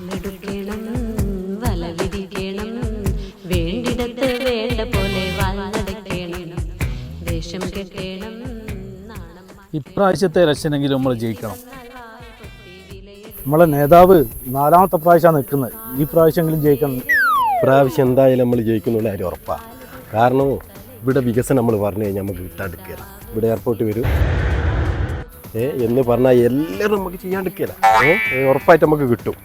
വാളെടുക്കണം വല വിരിക്കണം വേണ്ടിടത്ത് വേണ്ട പോലെ വാളടക്കണം വേഷം കെട്ടണം നാണം ഇപ്രാവശ്യത്തെ ഇലക്ഷനെങ്കിലും നമ്മൾ ജയിക്കണം. നമ്മളെ നേതാവ് നാലാമത്തെ പ്രാവശ്യമാണ് നിൽക്കുന്നത്. ഈ പ്രാവശ്യമെങ്കിലും ജയിക്കണം. പ്രാവശ്യം എന്തായാലും നമ്മൾ ജയിക്കുന്നുള്ള കാര്യം ഉറപ്പാണ് കാരണം ഇവിടെ വികസനം നമ്മൾ പറഞ്ഞു കഴിഞ്ഞാൽ നമുക്ക് കിട്ടാണ്ടിരിക്കുകയില്ല ഇവിടെ എയർപോർട്ട് വരും. ഏ എന്ന് പറഞ്ഞാൽ എല്ലാവരും നമുക്ക് ചെയ്യാണ്ടിരിക്കുകയില്ല ഏ ഏ, ഉറപ്പായിട്ട് നമുക്ക് കിട്ടും.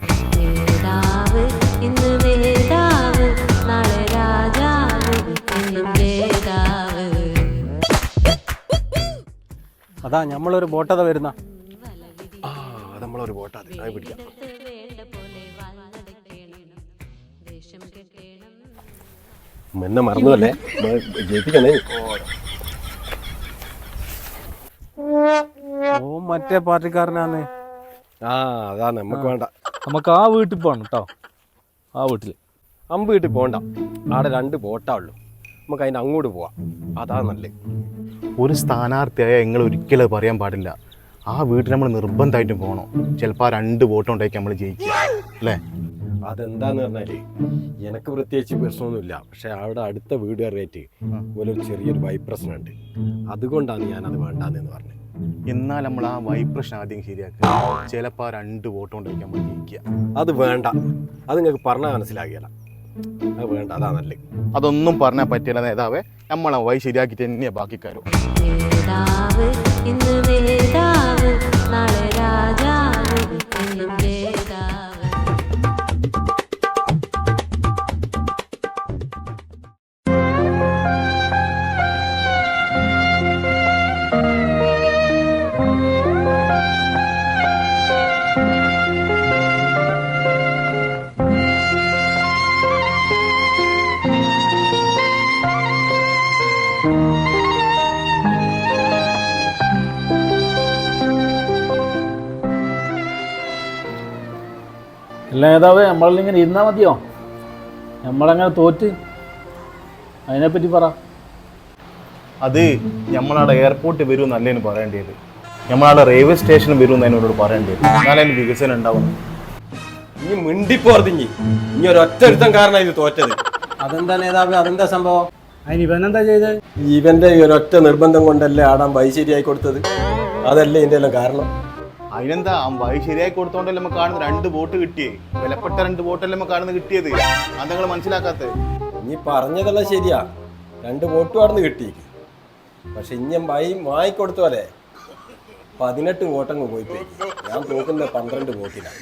അതാ നമ്മളൊരു ബോട്ടത വരുന്ന. ആ അത് നമ്മളൊരു ബോട്ടാ അത് അത് പിടിക്കാം. എന്നെ മറന്നുവല്ലേ? ജയിപ്പിക്കണേ. ഓ മറ്റേ പാർട്ടിക്കാരനാന്ന്. ആ അതാണ് നമുക്ക് വേണ്ട. നമുക്ക് ആ വീട്ടിൽ പോകണം കേട്ടോ. ആ വീട്ടിൽ അമ്പ് വീട്ടിൽ പോകണ്ട ആടെ രണ്ട് ബോട്ടാ ഉള്ളൂ. നമുക്ക് അതിന്റെ അങ്ങോട്ട് പോവാം. അതാ നല്ലത്. ഒരു സ്ഥാനാർത്ഥിയായ നിങ്ങൾ ഒരിക്കലും പറയാൻ പാടില്ല. ആ വീട്ടിൽ നമ്മൾ നിർബന്ധമായിട്ടും പോകണം. ചിലപ്പോൾ ആ രണ്ട് വോട്ട് ഉണ്ടാക്കി നമ്മൾ ജയിക്കുക. അല്ലേ? അതെന്താന്ന് പറഞ്ഞാൽ എനിക്ക് പ്രത്യേകിച്ച് പ്രശ്നമൊന്നുമില്ല. പക്ഷെ അവിടെ അടുത്ത വീടുകാരായിട്ട് ഒരു ചെറിയൊരു വൈപ്രശ്നമുണ്ട്. അതുകൊണ്ടാണ് ഞാനത് വേണ്ടാന്ന് പറഞ്ഞത്. എന്നാൽ നമ്മൾ ആ വൈപ്രശ്നം ആദ്യം ശരിയാക്കുക. ചിലപ്പോൾ ആ രണ്ട് വോട്ട് ഉണ്ടാക്കി നമ്മൾ ജയിക്കുക. അത് വേണ്ട. അത് നിങ്ങൾക്ക് പറഞ്ഞാൽ മനസ്സിലാകില്ല. അത് വേണ്ട അതാ നല്ല അതൊന്നും പറഞ്ഞാൽ പറ്റില്ല നേതാവേ. നമ്മളെ വഴി ശരിയാക്കിയിട്ട് തന്നെയാ ബാക്കിക്കാരും അല്ല നേതാവ് നമ്മളിങ്ങനെ ഇരുന്നാൽ മതിയോ? നമ്മളങ്ങനെ തോറ്റ്. അതിനെപ്പറ്റി പറ. അത് നമ്മളവിടെ എയർപോർട്ട് വരും എന്നല്ലേന് പറയേണ്ടത് നമ്മളവിടെ റെയിൽവേ സ്റ്റേഷൻ വരും എന്നതിനോട് എന്നോട് പറയേണ്ടത് എന്നാലേ അതിന് വികസനം ഉണ്ടാവും ഇനി മിണ്ടിപ്പോർത്തിഞ്ഞി ഇനി ഒരൊറ്റ ഒരുത്തം കാരണം ഇത് തോറ്റത്. അതെന്താ നേതാവ് അതെന്താ സംഭവം? അതിന് എന്താ ചെയ്തത് ഇവന്റെ ഈ ഒരൊറ്റ നിർബന്ധം കൊണ്ടല്ലേ ആടാൻ ശരിയായി കൊടുത്തത്? അതല്ലേ ഇതിന്റെ എല്ലാം കാരണം? അതിനെന്താ? വഴി ശരിയായി കൊടുത്തോണ്ടല്ലേ നമുക്ക് കാണുന്ന രണ്ട് വോട്ട് കിട്ടിയേ. വിലപ്പെട്ട രണ്ട് വോട്ടല്ലേ നമുക്ക് കാണുന്നത് കിട്ടിയത്? അത് നിങ്ങൾ മനസ്സിലാക്കാത്തത് ഇനി പറഞ്ഞതെല്ലാം ശരിയാ. രണ്ട് വോട്ട് അവിടെ നിന്ന് കിട്ടി പക്ഷെ ഇനി വൈ വാങ്ങിക്കൊടുത്തോലെ പതിനെട്ട് വോട്ടങ്ങ് പോയി ഞാൻ തോക്കുന്നത് പന്ത്രണ്ട് വോട്ടിനാണ്